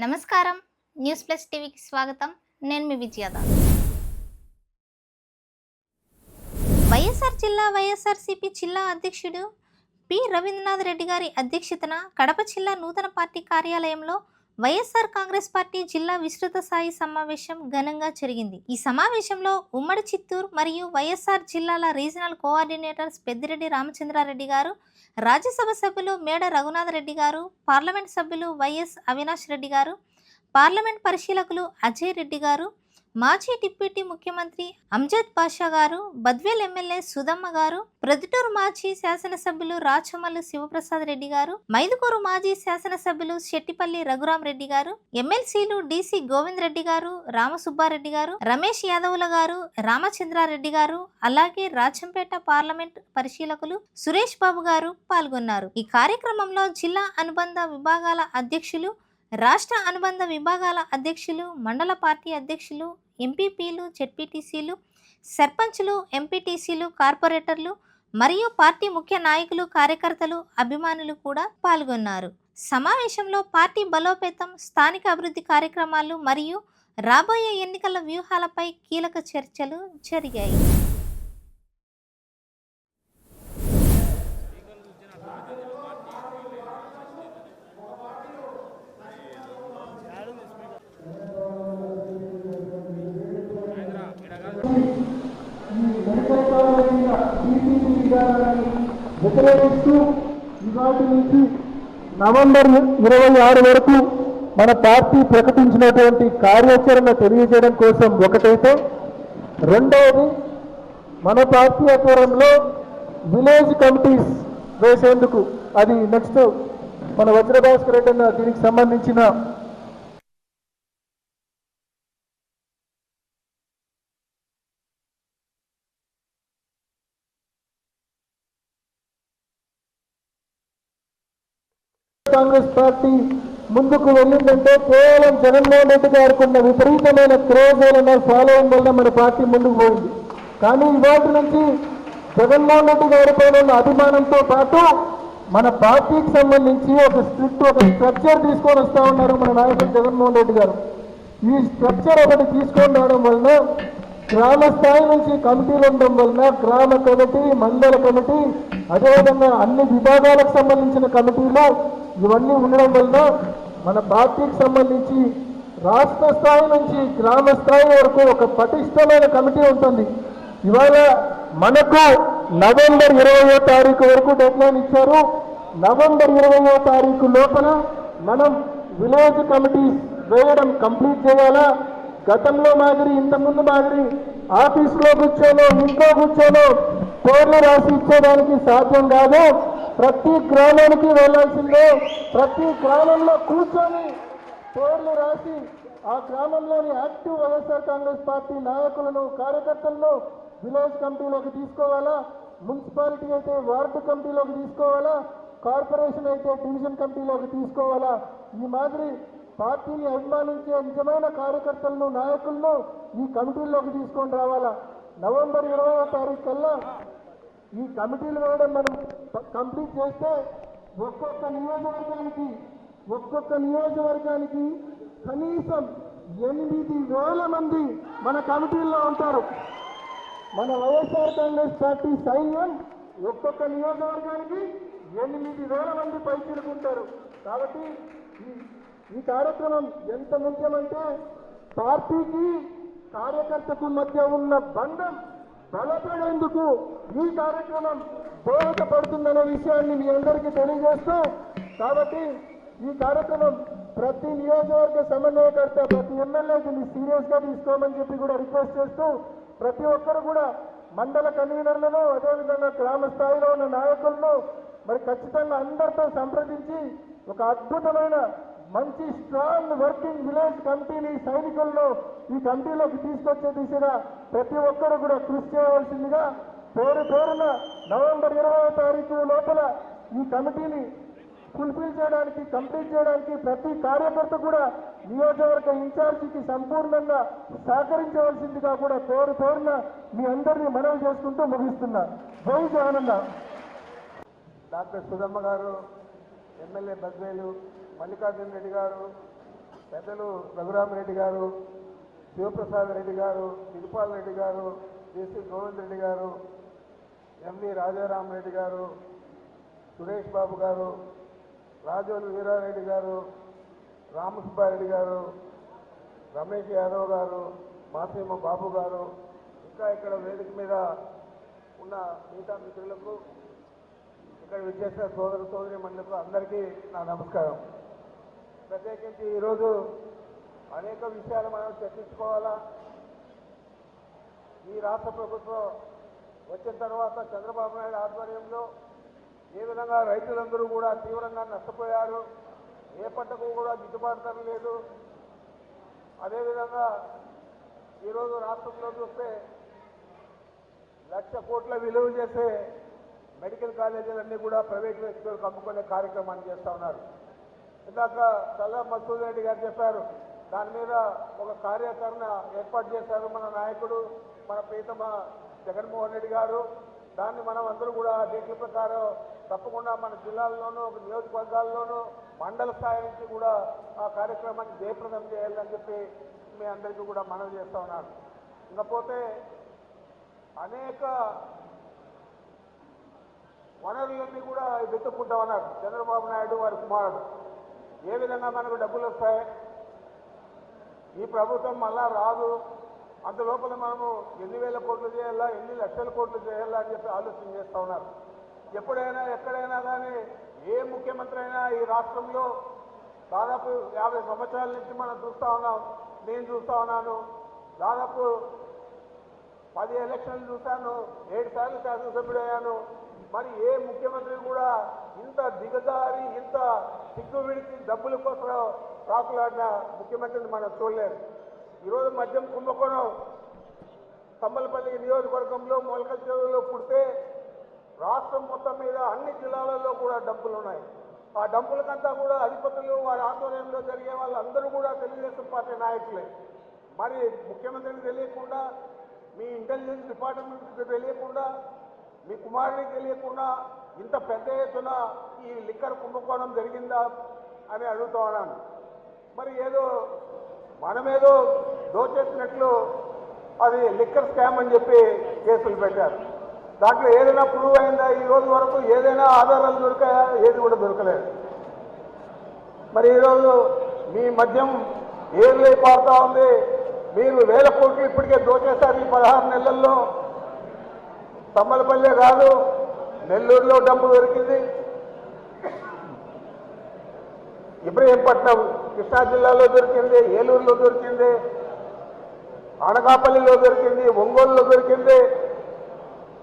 నమస్కారం. News plus టీవీకి స్వాగతం. నేను మీ విజయద. వైఎస్ఆర్ జిల్లా వైఎస్ఆర్సీపీ జిల్లా అధ్యక్షుడు పి. రవీంద్రనాథ్ రెడ్డి గారి అధ్యక్షతన కడప జిల్లా నూతన పార్టీ కార్యాలయంలో వైఎస్ఆర్ కాంగ్రెస్ పార్టీ జిల్లా విస్తృత స్థాయి సమావేశం ఘనంగా జరిగింది. ఈ సమావేశంలో ఉమ్మడి చిత్తూరు మరియు వైఎస్ఆర్ జిల్లాల రీజనల్ కోఆర్డినేటర్స్ పెద్దిరెడ్డి రామచంద్రారెడ్డి గారు రాజ్యసభ సభ్యులు మేడ రఘునాథ్ రెడ్డి గారు పార్లమెంట్ సభ్యులు వైఎస్ అవినాష్ రెడ్డి గారు పార్లమెంట్ పరిశీలకులు అజయ్ రెడ్డి గారు మాజీ డిప్యూటీ ముఖ్యమంత్రి అంజద్ బాషా గారు బద్వేల్ ఎమ్మెల్యే సుధమ్మ గారు ప్రొద్దుటూరు మాజీ శాసనసభ్యులు రాచమల్లు శివప్రసాద్ రెడ్డి గారు మైదుకూరు మాజీ శాసనసభ్యులు శెట్టిపల్లి రఘురాం రెడ్డి గారు ఎమ్మెల్సీలు డిసి గోవింద్ రెడ్డి గారు రామసుబ్బారెడ్డి గారు రమేష్ యాదవుల గారు రామచంద్రారెడ్డి గారు అలాగే రాచంపేట పార్లమెంట్ పరిశీలకులు సురేష్ బాబు గారు పాల్గొన్నారు. ఈ కార్యక్రమంలో జిల్లా అనుబంధ విభాగాల అధ్యక్షులు రాష్ట్ర అనుబంధ విభాగాల అధ్యక్షులు మండల పార్టీ అధ్యక్షులు ఎంపీపీలు జెడ్పీటీసీలు సర్పంచులు ఎంపీటీసీలు కార్పొరేటర్లు మరియు పార్టీ ముఖ్య నాయకులు కార్యకర్తలు అభిమానులు కూడా పాల్గొన్నారు. సమావేశంలో పార్టీ బలోపేతం స్థానిక అభివృద్ధి కార్యక్రమాలు మరియు రాబోయే ఎన్నికల వ్యూహాలపై కీలక చర్చలు జరిగాయి. వ్యతిరేకిస్తూ ఇవాటి నుంచి నవంబర్ ఇరవై ఆరు వరకు మన పార్టీ ప్రకటించినటువంటి కార్యాచరణ తెలియజేయడం కోసం ఒకటైతే రెండవది మన పార్టీ ఆధ్వర్యంలో విలేజ్ కమిటీస్ వేసేందుకు అది నెక్స్ట్ మన వజ్రభాస్కర్ రెడ్డి దీనికి సంబంధించిన కాంగ్రెస్ పార్టీ ముందుకు వెళ్ళిందంటే కేవలం జగన్మోహన్ రెడ్డి గారికి ఉన్న విపరీతమైన క్రేజ్ వలన ఫాలోయింగ్ వల్ల మన పార్టీ ముందుకు పోయింది. కానీ ఇవాటి నుంచి జగన్మోహన్ రెడ్డి గారి పైన ఉన్న అభిమానంతో పాటు మన పార్టీకి సంబంధించి ఒక స్ట్రిక్ట్ ఒక స్ట్రక్చర్ తీసుకొని వస్తా ఉన్నారు మన నాయకుడు జగన్మోహన్ రెడ్డి గారు. ఈ స్ట్రక్చర్ ఒకటి తీసుకొని రావడం వలన గ్రామ స్థాయి నుంచి కమిటీలు ఉండడం వలన గ్రామ కమిటీ మండల కమిటీ అదేవిధంగా అన్ని విభాగాలకు సంబంధించిన కమిటీలు ఇవన్నీ ఉండడం వల్ల మన పార్టీకి సంబంధించి రాష్ట్ర స్థాయి నుంచి గ్రామ స్థాయి వరకు ఒక పటిష్టమైన కమిటీ ఉంటుంది. ఇవాళ మనకు నవంబర్ ఇరవయో తారీఖు వరకు డెడ్లైన్ ఇచ్చారు. నవంబర్ ఇరవయో తారీఖు లోపల మనం విలేజ్ కమిటీస్ వేయడం కంప్లీట్ చేయాలా? గతంలో మాదిరి ఇంతకుముందు మాదిరి ఆఫీసులో కూర్చోనో ఇంట్లో కూర్చోనో పేర్లు రాసి ఇచ్చేదానికి సాధ్యం కాదు. ప్రతి గ్రామానికి వెళ్ళాల్సిందే. ప్రతి గ్రామంలో కూర్చొని పేర్లు రాసి ఆ గ్రామంలోని యాక్టివ్ వైఎస్ఆర్ కాంగ్రెస్ పార్టీ నాయకులను కార్యకర్తలను విలేజ్ కమిటీలోకి తీసుకోవాలా? మున్సిపాలిటీ అయితే వార్డు కమిటీలోకి తీసుకోవాలా? కార్పొరేషన్ అయితే డివిజన్ కమిటీలోకి తీసుకోవాలా? ఈ మాదిరి పార్టీని అభిమానించే నిజమైన కార్యకర్తలను నాయకులను ఈ కమిటీల్లోకి తీసుకొని రావాలా? నవంబర్ ఇరవై తారీఖు కల్లా ఈ కమిటీలు వేయడం మనం కంప్లీట్ చేస్తే ఒక్కొక్క నియోజకవర్గానికి ఒక్కొక్క నియోజకవర్గానికి కనీసం ఎనిమిది వేల మంది మన కమిటీల్లో ఉంటారు. మన వైఎస్ఆర్ కాంగ్రెస్ పార్టీ సైన్యం ఒక్కొక్క నియోజకవర్గానికి ఎనిమిది వేల మంది పైచిలుకుంటారు. కాబట్టి ఈ ఈ కార్యక్రమం ఎంత ముఖ్యమంటే పార్టీకి కార్యకర్తకు మధ్య ఉన్న బంధం బలపడేందుకు ఈ కార్యక్రమం దోహదపడుతుందనే విషయాన్ని మీ అందరికీ తెలియజేస్తూ కాబట్టి ఈ కార్యక్రమం ప్రతి నియోజకవర్గ సమన్వయకర్త ప్రతి ఎమ్మెల్యే దీన్ని సీరియస్గా తీసుకోమని చెప్పి కూడా రిక్వెస్ట్ చేస్తూ ప్రతి ఒక్కరు కూడా మండల కన్వీనర్లను అదేవిధంగా గ్రామ స్థాయిలో ఉన్న నాయకులను మరి ఖచ్చితంగా అందరితో సంప్రదించి ఒక అద్భుతమైన మంచి స్ట్రాంగ్ వర్కింగ్ విలేజ్ కమిటీని సైనికులను ఈ కమిటీలోకి తీసుకొచ్చే దిశగా ప్రతి ఒక్కరు కూడా కృషి చేయవలసిందిగా పేరు పేరున నవంబర్ ఇరవై తారీఖు లోపల ఈ కమిటీని ఫుల్ఫిల్ చేయడానికి కంప్లీట్ చేయడానికి ప్రతి కార్యకర్త కూడా నియోజకవర్గ ఇన్ఛార్జికి సంపూర్ణంగా సహకరించవలసిందిగా కూడా పేరు పేరున మీ అందరినీ మనవి చేసుకుంటూ ముగిస్తున్నా. జై జగనన్న డాక్టర్ సుధమ్మ గారు ఎమ్మెల్యే బద్వేలు మల్లికార్జున రెడ్డి గారు పెద్దలు రఘురామరెడ్డి గారు శివప్రసాద్ రెడ్డి గారు తిరుపాల్ రెడ్డి గారు జేసీ గోవింద్ రెడ్డి గారు ఎంవి రాజారామరెడ్డి గారు సురేష్ బాబు గారు రాజోలు వీరారెడ్డి గారు రామసుబ్బారెడ్డి గారు రమేష్ యాదవ్ గారు మాసీమ బాబు గారు ఇంకా ఇక్కడ వేదిక మీద ఉన్న మిగతా మిత్రులకు ఇక్కడ విచ్చేసిన సోదర సోదరి మండలకు అందరికీ నా నమస్కారం. ప్రత్యేకించి ఈరోజు అనేక విషయాలు మనం చర్చించుకోవాలా? ఈ రాష్ట్ర ప్రభుత్వం వచ్చిన తర్వాత చంద్రబాబు నాయుడు ఆధ్వర్యంలో ఏ విధంగా రైతులందరూ కూడా తీవ్రంగా నష్టపోయారు? ఏ పంటకు కూడా గిట్టుబాటు ధర లేదు. అదేవిధంగా ఈరోజు రాష్ట్రంలో చూస్తే లక్ష కోట్ల విలువ చేసే మెడికల్ కాలేజీలన్నీ కూడా ప్రైవేట్ వ్యక్తులకు అమ్ముకునే కార్యక్రమాన్ని చేస్తూ ఉన్నారు. ఇందాక చల్ల మసూద్ రెడ్డి గారు చెప్పారు దాని మీద ఒక కార్యాచరణ ఏర్పాటు చేశారు మన నాయకుడు మన ప్రీతమ జగన్మోహన్ రెడ్డి గారు. దాన్ని మనం అందరూ కూడా డేట్ల ప్రకారం తప్పకుండా మన జిల్లాల్లోనూ ఒక నియోజకవర్గాల్లోనూ మండల స్థాయి నుంచి కూడా ఆ కార్యక్రమాన్ని జయప్రదం చేయాలని చెప్పి మీ అందరికీ కూడా మనవి చేస్తా ఉన్నాను. ఇకపోతే అనేక వనరులన్నీ కూడా వెతుక్కుంటా ఉన్నారు. చంద్రబాబు నాయుడు వారి కుమారుడు. ఏ విధంగా మనకు డబ్బులు వస్తాయి? ఈ ప్రభుత్వం మళ్ళా రాదు. అంత లోపల మనము ఎన్ని వేల కోట్లు చేయాలా ఎన్ని లక్షల కోట్లు చేయాలా అని చెప్పి ఆలోచన చేస్తూ ఉన్నారు. ఎప్పుడైనా ఎక్కడైనా కానీ ఏ ముఖ్యమంత్రి అయినా ఈ రాష్ట్రంలో దాదాపు యాభై సంవత్సరాల నుంచి మనం చూస్తూ ఉన్నాం నేను చూస్తూ ఉన్నాను. దాదాపు పది ఎలక్షన్లు చూశాను ఏడు సార్లు శాసనసభ్యుడు అయ్యాను మరి ఏ ముఖ్యమంత్రి కూడా ఇంత దిగజారి ఇంత సిగ్గు విడిచి డబ్బుల కోసం రాకులాడిన ముఖ్యమంత్రిని మనం చూడలేదు ఈరోజు మద్యం కుంభకోణం తమ్మలపల్లి నియోజకవర్గంలో మొలక చెరువులో పుడితే రాష్ట్రం మొత్తం మీద అన్ని జిల్లాలలో కూడా డబ్బులు ఉన్నాయి ఆ డబ్బులకంతా కూడా అధిపతులు వారి ఆధ్వర్యంలో జరిగే వాళ్ళందరూ కూడా తెలుగుదేశం పార్టీ నాయకులే. మరి ముఖ్యమంత్రికి తెలియకుండా మీ ఇంటెలిజెన్స్ డిపార్ట్మెంట్కి తెలియకుండా మీ కుమారుడికి తెలియకుండా ఇంత పెద్ద ఎత్తున ఈ లిక్కర్ కుంభకోణం జరిగిందా అని అడుగుతా ఉన్నాను. మరి ఏదో మనమేదో దోచేసినట్లు అది లిక్కర్ స్కామ్ అని చెప్పి కేసులు పెట్టారు. దాంట్లో ఏదైనా ప్రూవ్ అయిందా? ఈ రోజు వరకు ఏదైనా ఆధారాలు దొరికాయా? ఏది కూడా దొరకలేదు. మరి ఈరోజు మీ మద్యం ఏర్లే పారుతా ఉంది. మీరు వేల కోట్లు ఇప్పటికే దోచేశారు ఈ పదహారు నెలల్లో. తమ్మలపల్లె కాదు నెల్లూరులో డబ్బు దొరికింది. ఇబ్రహీంపట్నం కృష్ణా జిల్లాలో దొరికింది ఏలూరులో దొరికింది అనకాపల్లిలో దొరికింది ఒంగోలులో దొరికింది.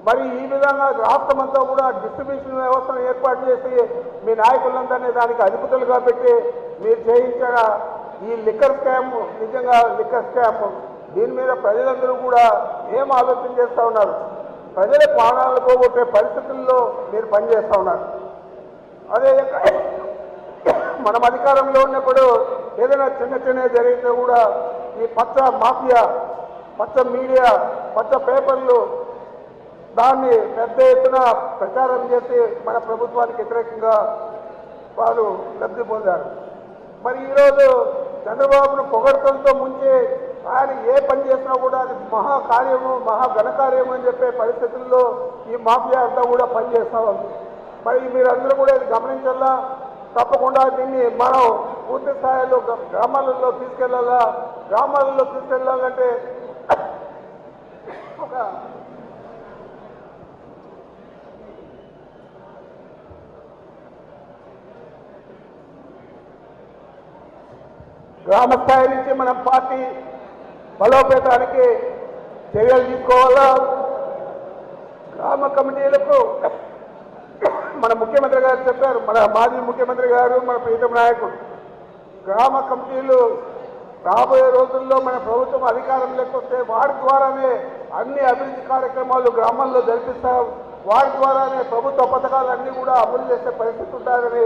మరి ఈ విధంగా రాష్ట్రమంతా కూడా డిస్ట్రిబ్యూషన్ వ్యవస్థను ఏర్పాటు చేసి మీ నాయకులందరినీ దానికి అధిపతులుగా పెట్టి మీరు చేయించిన ఈ లిక్కర్ స్కామ్ నిజంగా లిక్కర్ స్కామ్ దీని మీద ప్రజలందరూ కూడా ఏం ఆలోచన చేస్తూ ఉన్నారు? ప్రజల ప్రాణాలను పోగొట్టే పరిస్థితుల్లో మీరు పనిచేస్తూ ఉన్నారు. అదే మనం అధికారంలో ఉన్నప్పుడు ఏదైనా చిన్న చిన్న జరిగితే కూడా ఈ పచ్చ మాఫియా పచ్చ మీడియా పచ్చ పేపర్లు దాన్ని పెద్ద ఎత్తున ప్రచారం చేసి మన ప్రభుత్వానికి వ్యతిరేకంగా వారు లబ్ధి పొందారు. మరి ఈరోజు చంద్రబాబును పొగడతంతో ముంచే ఆయన ఏ పని చేసినా కూడా అది మహా కార్యము మహా ఘనకార్యము అని చెప్పే పరిస్థితుల్లో ఈ మాఫియా అంతా కూడా పనిచేస్తూ ఉంది. మరి మీరందరూ కూడా ఇది గమనించాలా? తప్పకుండా దీన్ని మనం పూర్తి స్థాయిలో గ్రామాలలో తీసుకెళ్ళాలా? గ్రామాలలో తీసుకెళ్ళాలంటే ఒక గ్రామ స్థాయి నుంచి మనం పార్టీ బలోపేతానికి చర్యలు తీసుకోవాలా? గ్రామ కమిటీలకు మన ముఖ్యమంత్రి గారు చెప్పారు మన మాజీ ముఖ్యమంత్రి గారు మన ప్రీతం నాయకుడు గ్రామ కమిటీలు రాబోయే రోజుల్లో మన ప్రభుత్వం అధికారం లేకపోతే వారి ద్వారానే అన్ని అభివృద్ధి కార్యక్రమాలు గ్రామాల్లో జరిపిస్తాం. వారి ద్వారానే ప్రభుత్వ పథకాలన్నీ కూడా అమలు చేసే పరిస్థితి ఉంటుందని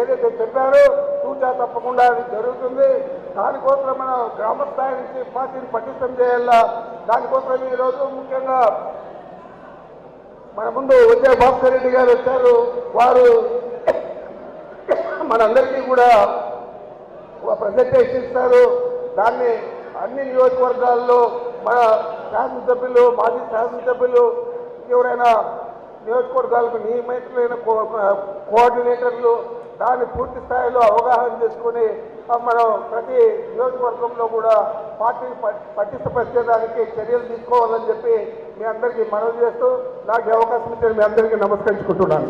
ఏదైతే చెప్పారో సూచన తప్పకుండా అది జరుగుతుంది. దానికోసం మన గ్రామ స్థాయి నుంచి పార్టీని పటిష్టం చేయాలా? దానికోసం ఈరోజు ముఖ్యంగా మన ముందు విజయ భాస్కర్ రెడ్డి గారు వచ్చారు. వారు మనందరికీ కూడా ప్రజెంటేషన్ ఇస్తారు. దాన్ని అన్ని నియోజకవర్గాల్లో మన శాసనసభ్యులు మాజీ శాసనసభ్యులు ఎవరైనా నియోజకవర్గాలకు నియమితులైన కో- కోఆర్డినేటర్లు దాన్ని పూర్తి స్థాయిలో అవగాహన చేసుకుని మనం ప్రతి నియోజకవర్గంలో కూడా పార్టీని పటిష్టపరిచేదానికి చర్యలు తీసుకోవాలని చెప్పి మీ అందరికీ మనవి చేస్తూ నాకు అవకాశం ఇచ్చిన మీ అందరికీ నమస్కరించుకుంటున్నాను.